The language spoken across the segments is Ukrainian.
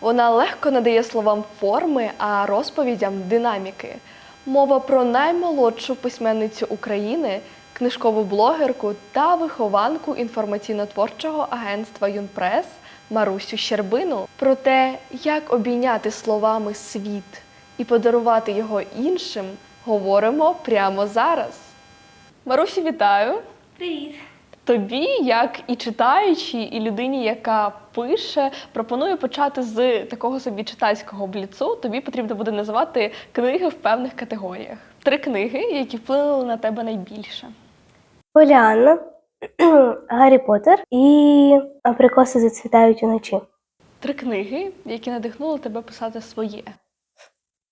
Вона легко надає словам форми, а розповідям динаміки. Мова про наймолодшу письменницю України, книжкову блогерку та вихованку інформаційно-творчого агентства Юнпрес Марусю Щербину про те, як обійняти словами світ і подарувати його іншим, говоримо прямо зараз. Марусю, вітаю! Привіт! Тобі, як і читаючій, і людині, яка пише, пропоную почати з такого собі читацького бліцу. Тобі потрібно буде називати книги в певних категоріях. Три книги, які вплинули на тебе найбільше. Поліанна, Гаррі Поттер і Абрикоси зацвітають уночі. Три книги, які надихнули тебе писати своє.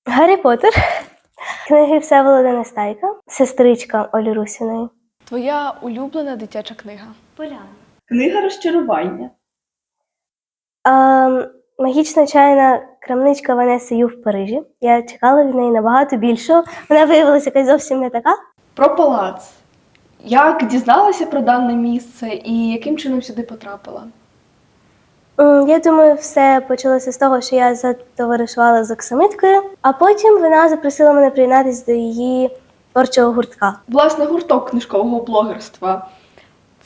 Гаррі Поттер, книги Всеволода Нестайка, сестричка Олі Русіної. Твоя улюблена дитяча книга. Поляна. Книга розчарування. А, магічна чайна крамничка Ванеси Ю в Парижі. Я чекала від неї набагато більшого. Вона виявилася якась зовсім не така. Про палац. Як дізналася про дане місце і яким чином сюди потрапила? Я думаю, все почалося з того, що я затоваришувала з Оксамиткою, а потім вона запросила мене приєднатися до її творчого гуртка. Власне, гурток книжкового блогерства.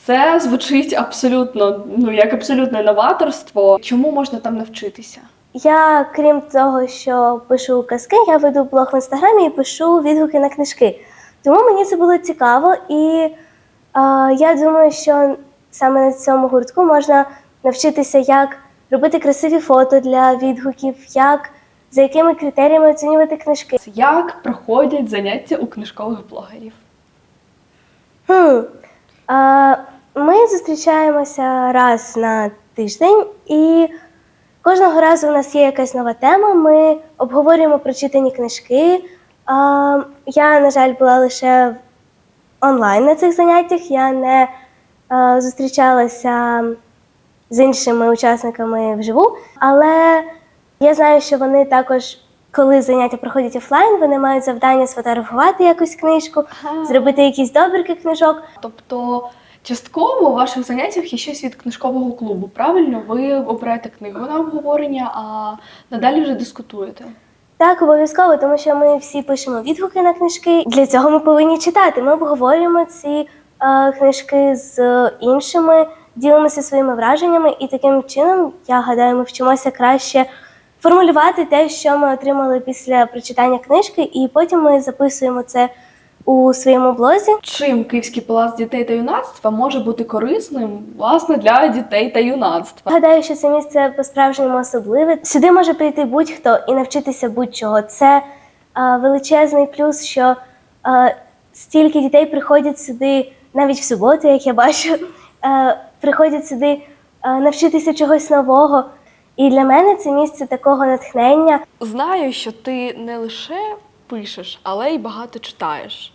Це звучить абсолютно, ну як абсолютне новаторство. Чому можна там навчитися? Я, крім того, що пишу казки, я веду блог в інстаграмі і пишу відгуки на книжки. Тому мені це було цікаво, і е, я думаю, що саме на цьому гуртку можна навчитися, як робити красиві фото для відгуків, як за якими критеріями оцінювати книжки. Як проходять заняття у книжкових блогерів? Хм. А, ми зустрічаємося раз на тиждень, і кожного разу у нас є якась нова тема. Ми обговорюємо прочитані книжки. А, я, на жаль, була лише онлайн на цих заняттях. Я не а, зустрічалася з іншими учасниками вживу, але я знаю, що вони також. Коли заняття проходять офлайн, вони мають завдання сфотографувати якусь книжку, зробити якісь добірки книжок. Тобто, частково у ваших заняттях є щось від книжкового клубу. Правильно, ви обираєте книгу на обговорення, а надалі вже дискутуєте. Так, обов'язково, тому що ми всі пишемо відгуки на книжки. Для цього ми повинні читати. Ми обговорюємо ці е, книжки з іншими, ділимося своїми враженнями, і таким чином, я гадаю, ми вчимося краще формулювати те, що ми отримали після прочитання книжки, і потім ми записуємо це у своєму блозі. Чим Київський палац дітей та юнацтва може бути корисним власне для дітей та юнацтва? Гадаю, що це місце по-справжньому особливе. Сюди може прийти будь-хто і навчитися будь-чого. Це а, величезний плюс, що а, стільки дітей приходять сюди навіть в суботу, як я бачу, а, приходять сюди а, навчитися чогось нового. І для мене це місце такого натхнення. Знаю, що ти не лише пишеш, але й багато читаєш.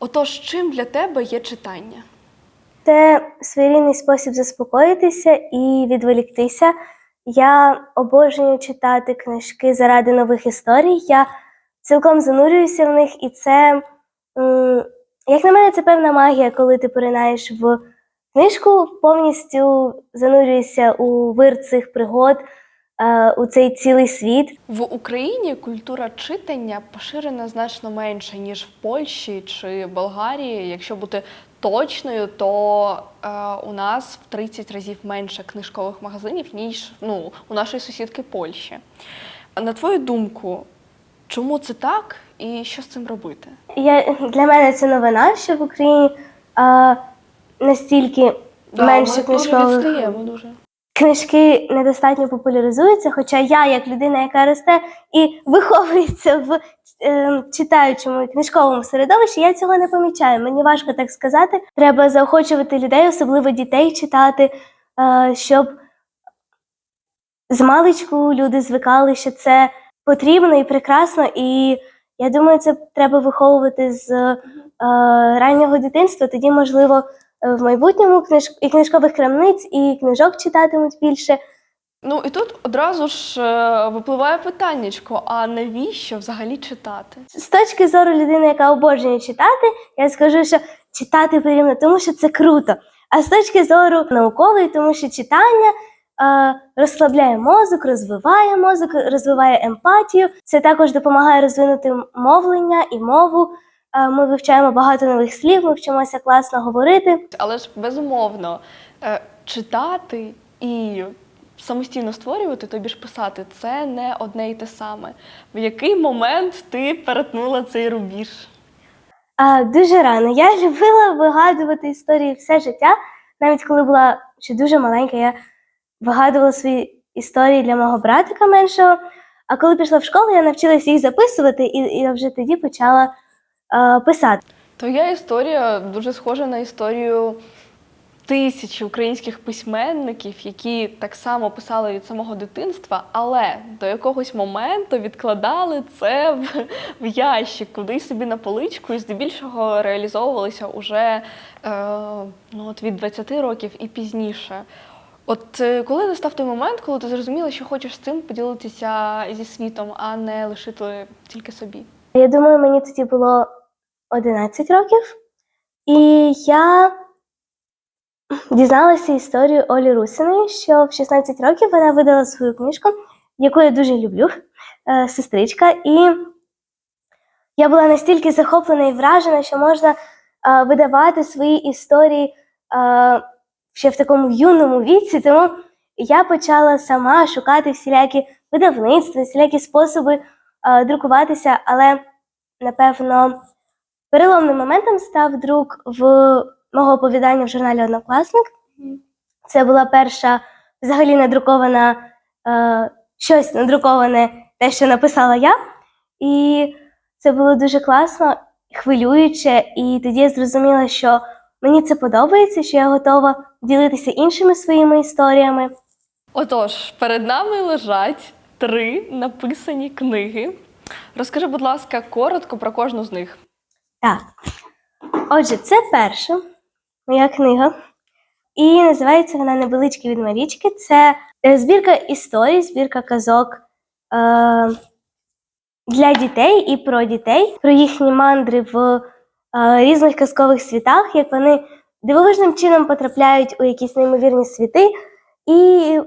Отож, чим для тебе є читання? Це своєрідний спосіб заспокоїтися і відволіктися. Я обожнюю читати книжки заради нових історій. Я цілком занурююся в них, і це, як на мене, це певна магія, коли ти поринаєш в книжку, повністю занурюєшся у вир цих пригод, е, у цей цілий світ. В Україні культура читання поширена значно менше, ніж в Польщі чи Болгарії. Якщо бути точною, то е, у нас в 30 разів менше книжкових магазинів, ніж ну, у нашої сусідки Польщі. На твою думку, чому це так і що з цим робити? Я, для мене це новина, що в Україні е, настільки менше ми дуже книжкових відстаємо дуже. книжки недостатньо популяризуються. Хоча я, як людина, яка росте і виховується в е, читаючому і книжковому середовищі, я цього не помічаю. Мені важко так сказати. Треба заохочувати людей, особливо дітей, читати, е, щоб з маличку люди звикали, що це потрібно і прекрасно. І я думаю, це треба виховувати з е, раннього дитинства. Тоді, можливо, в майбутньому книж... і книжкових крамниць, і книжок читатимуть більше. Ну і тут одразу ж е, випливає питаннячко: а навіщо взагалі читати? З точки зору людини, яка обожнює читати, я скажу, що читати потрібно, тому що це круто. А з точки зору наукової, тому що читання розслабляє мозок, розвиває мозок, розвиває емпатію. Це також допомагає розвинути мовлення і мову. Е, Ми вивчаємо багато нових слів, ми вчимося класно говорити. Але ж безумовно е, читати і самостійно створювати, тобі ж писати, це не одне й те саме. В який момент ти перетнула цей рубіж? А, дуже рано. Я любила вигадувати історії все життя. Навіть коли була ще дуже маленька, я вигадувала свої історії для мого братика меншого. А коли пішла в школу, я навчилася їх записувати, і, і я вже тоді почала писати. Твоя історія дуже схожа на історію тисячі українських письменників, які так само писали від самого дитинства, але до якогось моменту відкладали це в, в ящик, кудись собі на поличку, і здебільшого реалізовувалися уже е, ну, от від 20 років і пізніше. От е, коли настав той момент, коли ти зрозуміла, що хочеш з цим поділитися зі світом, а не лишити тільки собі? Я думаю, мені тоді було 11 років, і я дізналася історію Олі Русиної, що в 16 років вона видала свою книжку, яку я дуже люблю, е, сестричка. І я була настільки захоплена і вражена, що можна е, видавати свої історії е, ще в такому юному віці. Тому я почала сама шукати всілякі видавництва, всілякі способи друкуватися, але напевно переломним моментом став друк в мого оповідання в журналі Однокласник. Це була перша взагалі надрукована е, щось надруковане, те, що написала я. І це було дуже класно, хвилююче, і тоді я зрозуміла, що мені це подобається, що я готова ділитися іншими своїми історіями. Отож, перед нами лежать три написані книги. Розкажи, будь ласка, коротко про кожну з них. Так. Отже, це перша моя книга. І називається вона Невеличкі від Марічки. Це е, збірка історій, збірка казок е- для дітей і про дітей, про їхні мандри в е- різних казкових світах, як вони дивовижним чином потрапляють у якісь неймовірні світи, і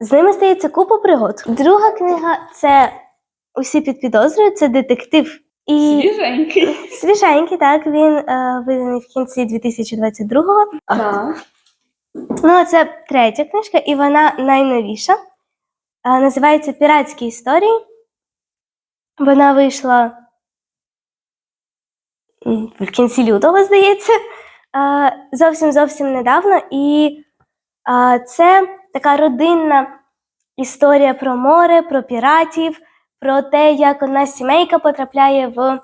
з ними стається купа пригод. Друга книга це усі під підозрою, це детектив. І Свіженький. Свіженький, так, він е, виданий в кінці 2022-го. Так. Ну, а це третя книжка, і вона найновіша. Е, називається Піратські історії. Вона вийшла в кінці лютого, здається, е, зовсім зовсім недавно. І е, це така родинна історія про море, про піратів, про те, як одна сімейка потрапляє в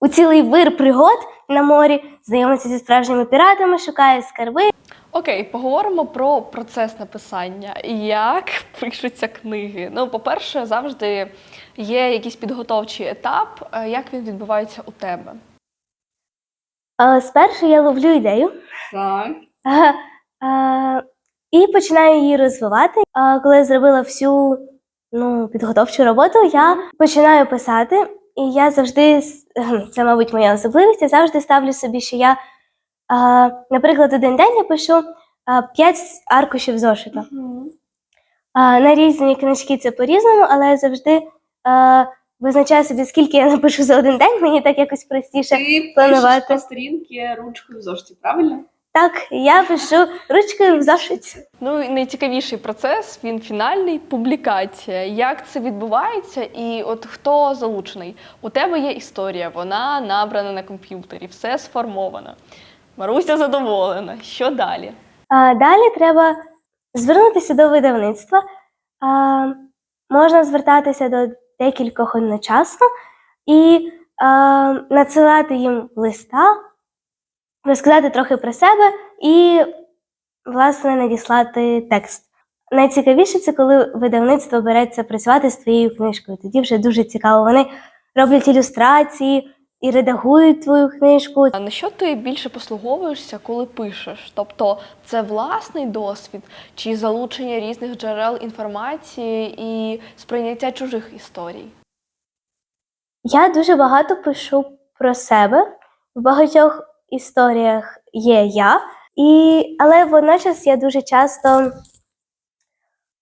у цілий вир пригод на морі, знайомиться зі справжніми піратами, шукає скарби. Окей, поговоримо про процес написання. Як пишуться книги. Ну, по-перше, завжди є якийсь підготовчий етап. Е, Як він відбувається у тебе? Е, Спершу я ловлю ідею Так. е, е, і починаю її розвивати. Е, Коли я зробила всю ну, підготовчу роботу, я починаю писати, і я завжди, це, мабуть, моя особливість, я завжди ставлю собі, що я, е, наприклад, один день я пишу 5 аркушів зошита. А, на різні книжки це по-різному, але я завжди е, визначаю собі, скільки я напишу за один день, мені так якось простіше. Ти планувати. пишеш по сторінки ручкою в зошиті, правильно? Так, я пишу ручкою в зошиті. Ну, і найцікавіший процес він фінальний публікація. Як це відбувається, і от хто залучений? У тебе є історія, вона набрана на комп'ютері, все сформовано. Маруся задоволена. Що далі? А, далі треба звернутися до видавництва. А, можна звертатися до декількох одночасно і а, надсилати їм листа, розказати трохи про себе і, власне, надіслати текст. Найцікавіше це коли видавництво береться працювати з твоєю книжкою. Тоді вже дуже цікаво. Вони роблять ілюстрації і редагують твою книжку. А на що ти більше послуговуєшся, коли пишеш? Тобто це власний досвід чи залучення різних джерел інформації і сприйняття чужих історій? Я дуже багато пишу про себе. В багатьох історіях є я, І, але водночас я дуже часто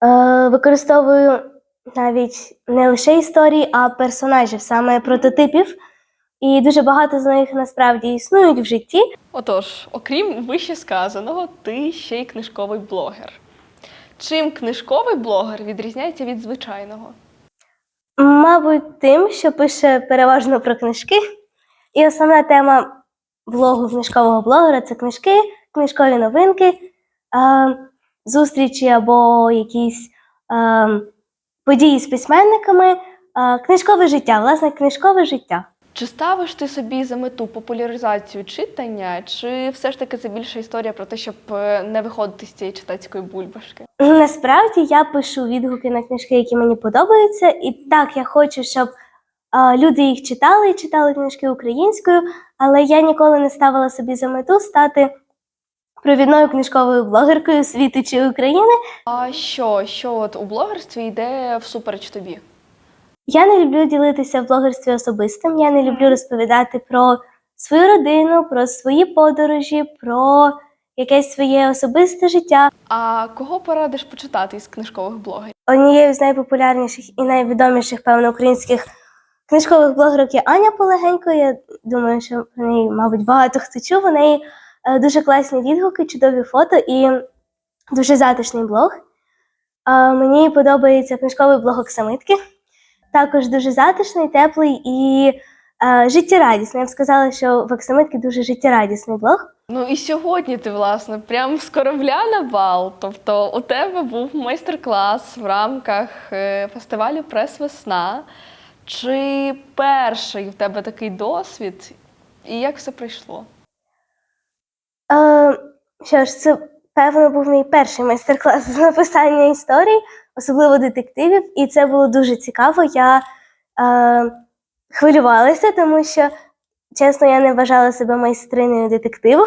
е, використовую навіть не лише історії, а персонажів, саме прототипів. І дуже багато з них насправді існують в житті. Отож, окрім вище сказаного, ти ще й книжковий блогер. Чим книжковий блогер відрізняється від звичайного? Мабуть, тим, що пише переважно про книжки. І основна тема блогу книжкового блогера це книжки, книжкові новинки, е, зустрічі або якісь е, події з письменниками, е, книжкове життя, власне, книжкове життя. Чи ставиш ти собі за мету популяризацію читання, чи все ж таки це більше історія про те, щоб е, не виходити з цієї читацької бульбашки? Насправді я пишу відгуки на книжки, які мені подобаються, і так я хочу, щоб е, люди їх читали і читали книжки українською, але я ніколи не ставила собі за мету стати провідною книжковою блогеркою світу чи України. А що, що от у блогерстві йде всупереч тобі? Я не люблю ділитися в блогерстві особистим. Я не люблю розповідати про свою родину, про свої подорожі, про якесь своє особисте життя. А кого порадиш почитати із книжкових блогерів? Однією з найпопулярніших і найвідоміших, певно, українських книжкових блогерок є Аня Полегенько. Я думаю, що про неї, мабуть, багато хто чув. У неї е, дуже класні відгуки, чудові фото і дуже затишний блог. Мені подобається книжковий блог Оксамитки. Також дуже затишний, теплий і е, життєрадісний. Я б сказала, що в Оксамитки дуже життєрадісний блог. Ну і сьогодні ти, власне, прям з корабля на бал. Тобто у тебе був майстер-клас в рамках е, фестивалю Прес-весна. Чи перший в тебе такий досвід? І як все прийшло? Е, що ж, це певно був мій перший майстер-клас з написання історій, особливо детективів, і це було дуже цікаво. Я е, хвилювалася, тому що, чесно, я не вважала себе майстриною детективу,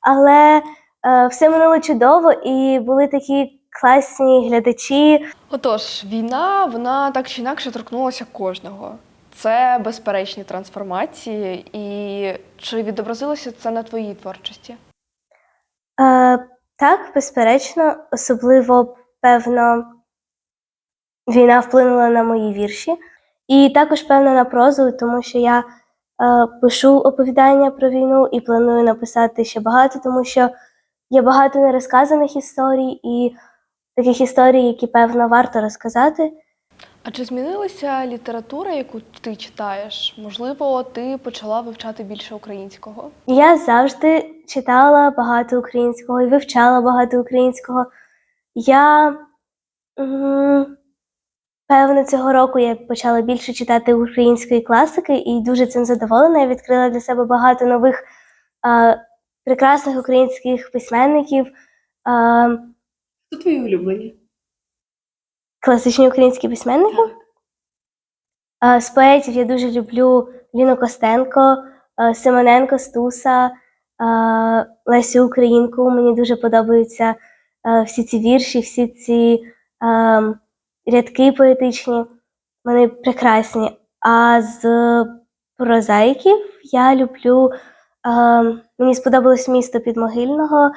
але е, все минуло чудово, і були такі класні глядачі. Отож, війна, вона так чи інакше торкнулася кожного. Це безперечні трансформації. І чи відобразилося це на твоїй творчості? Е, так, безперечно, особливо, певно, війна вплинула на мої вірші. І також, певно, на прозу, тому що я е, пишу оповідання про війну і планую написати ще багато, тому що є багато нерозказаних історій і таких історій, які, певно, варто розказати. А чи змінилася література, яку ти читаєш? Можливо, ти почала вивчати більше українського? Я завжди читала багато українського і вивчала багато українського. Я певно цього року я почала більше читати української класики і дуже цим задоволена. Я відкрила для себе багато нових а, прекрасних українських письменників, а, Хто твої улюблені? класичні українські письменники. А, З поетів я дуже люблю Ліну Костенко, а, Симоненко, Стуса, а, Лесю Українку. Мені дуже подобаються а, всі ці вірші, всі ці а, рядки поетичні. Вони прекрасні. А з прозаїків я люблю. а, Мені сподобалось місто Підмогильного,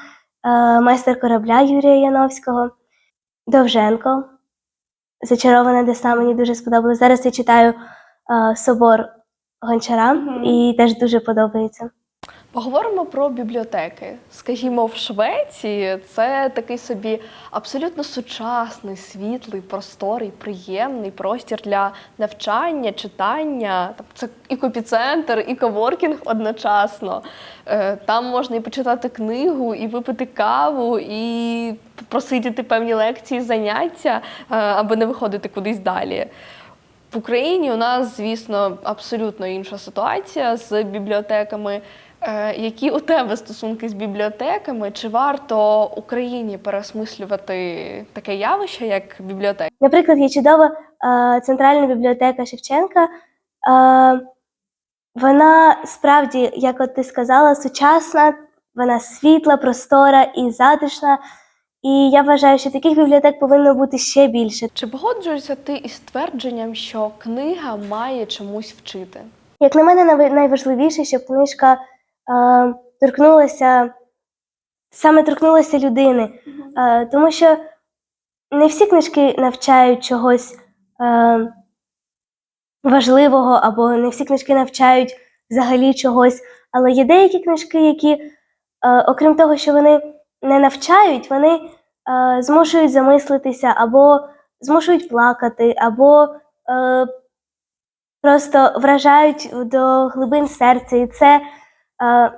майстер корабля Юрія Яновського, Довженко. Зачарована деса мені дуже сподобалось. Зараз я читаю е, Собор Гончара і теж дуже подобається. Поговоримо про бібліотеки. Скажімо, в Швеції це такий собі абсолютно сучасний, світлий, просторий, приємний простір для навчання, читання. Це і копіцентр, і коворкінг одночасно. Е, Там можна і почитати книгу, і випити каву, і просидіти певні лекції, заняття, е, аби не виходити кудись далі. В Україні у нас, звісно, абсолютно інша ситуація з бібліотеками. Е, Які у тебе стосунки з бібліотеками? Чи варто Україні переосмислювати таке явище, як бібліотека? Наприклад, є чудова е, центральна бібліотека Шевченка. Е, вона справді, як от ти сказала, сучасна, вона світла, простора і затишна. І я вважаю, що таких бібліотек повинно бути ще більше. Чи погоджуєшся ти із твердженням, що книга має чомусь вчити? Як на мене, найважливіше, щоб книжка торкнулася саме торкнулася людини. Тому що не всі книжки навчають чогось важливого, або не всі книжки навчають взагалі чогось. Але є деякі книжки, які, окрім того, що вони не навчають, вони змушують замислитися, або змушують плакати, або просто вражають до глибин серця. І це,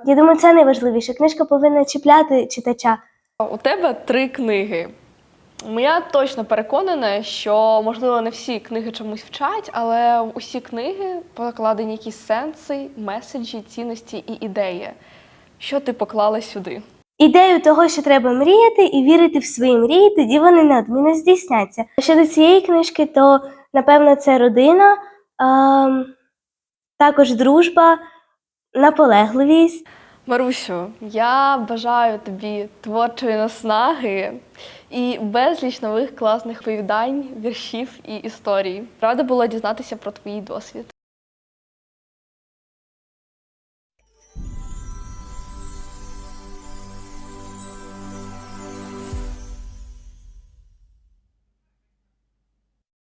я думаю, це найважливіше. Книжка повинна чіпляти читача. У тебе три книги. Я точно переконана, що можливо не всі книги чомусь вчать, але в усі книги покладені якісь сенси, меседжі, цінності і ідеї. Що ти поклала сюди? Ідею того, що треба мріяти і вірити в свої мрії, тоді вони неодмінно здійсняться. Щодо цієї книжки, то напевно це родина, ем, також дружба, наполегливість. Марусю, я бажаю тобі творчої наснаги і безліч нових класних повідань, віршів і історій. Рада була дізнатися про твій досвід.